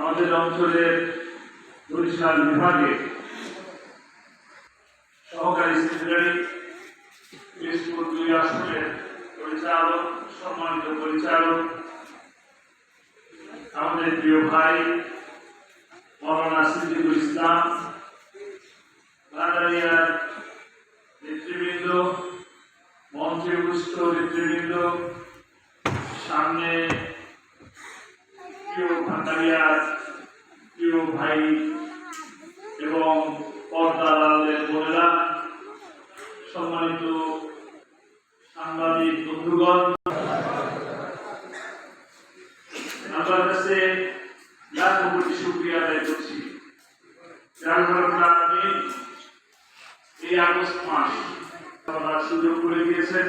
আমাদের অঞ্চলের বরিশাল বিভাগে সহকারী সেক্রেটারি পিরোজপুর দুই আসনের পরিচালক, সম্মানিত পরিচালক, আমাদের প্রিয় ভাই, মৌলানা সিদ্দিকুল ইসলাম সামনে প্রিয় ভান্ডারিয়ার প্রিয় ভাই এবং পর্দালালের বোনেরা, সম্মানিত সাংবাদিক বন্ধুগণ আমার কাছে লাখো কোটি শুক্রিয়া আদায় করছি। যার কারণে এই আগস্ট মাস সুযোগ করে দিয়েছেন।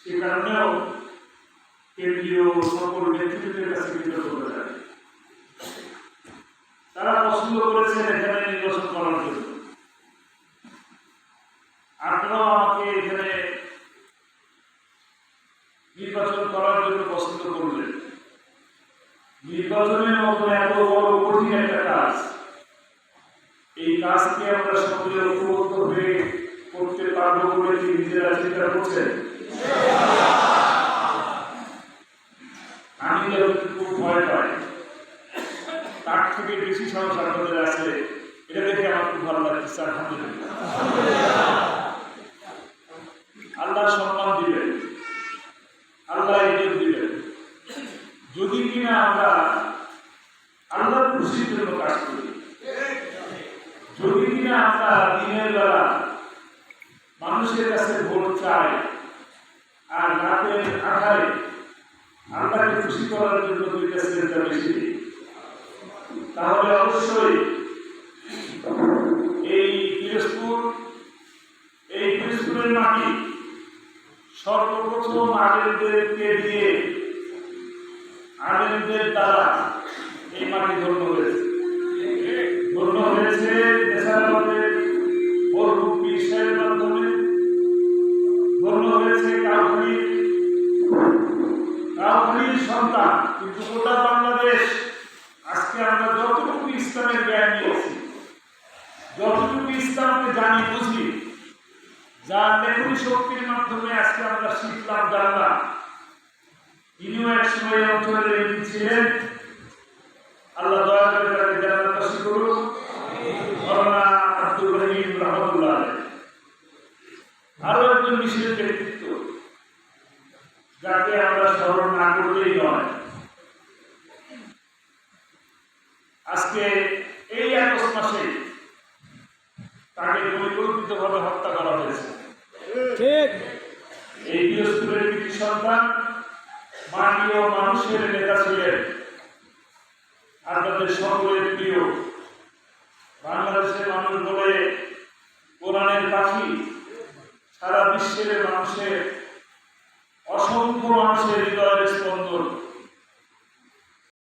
সে কারণেও কেন্দ্রীয় সকল তারা পছন্দ করেছেন এখানে নির্বাচন করার জন্য আপনারাও আমাকে এখানে নির্বাচন করার জন্য পছন্দ করলেন নির্বাচনের মতো এত বড় কঠিন একটা কাজ। এই কাজকে আমরা সকলে হয়ে করতে পারব বলে কি নিজেরা চিন্তা করছেন? আমি যতটুকু ভয় পাই, তার থেকে বেশি সাহস আপনাদের আছে এটা দেখে আমার খুব ভালো লাগছে আল্লাহ সম্মান দিবেন, আল্লাহ ইজ্জত দিবেন। যদি কিনা আমরা আল্লাহর খুশির জন্য কাজ করি, যদি কিনা আমরা দিনের বেলা মানুষের কাছে ভোট চাই আর রাতের আধারে আল্লাহকে খুশি করার জন্য দুই কাছে বেশি, তাহলে অবশ্যই এই পিরোজপুর, এই পিরোজপুরের মাটি সর্বপ্রথম আলেমদেরকে দিয়ে আলেমদের দ্বারা এই মাটি ধন্য হয়েছে। ধন্য হয়েছে দেশালদের মরহুম পীর মাধ্যমে। ধন্য হয়েছে কাউখালী কাউখালীর সন্তান। কিন্তু গোটা বাংলাদেশ, আজকে আমরা যতটুকু ইসলামের জ্ঞান নিয়েছি, যতটুকু ইসলামকে জানি, বুঝি যার লেখনী শক্তির মাধ্যমে আজকে আমরা শিখলাম, জানলাম তিনিও এক সময় অঞ্চলের এমপি ছিলেন। আল্লাহ দয়া করে তাকে জানার কাশি করুন। মৌলানা আব্দুল রহিম রহমতুল্লাহ আরও একজন বিশেষ ব্যক্তিত্ব যাকে আমরা স্মরণ না করলেই নয়। আজকে এই আগস্ট মাসে তাকে পরিকল্পিতভাবে হত্যা করা হয়েছে। ঠিক। এই বৃহস্পতির কৃতি সন্তান মাননীয় মানুষের নেতা ছিলেন আপনাদের সকলের প্রিয় বাংলাদেশের মানুষ বলে কোরআনের পাখি, সারা বিশ্বের মানুষের, অসংখ্য মানুষের হৃদয়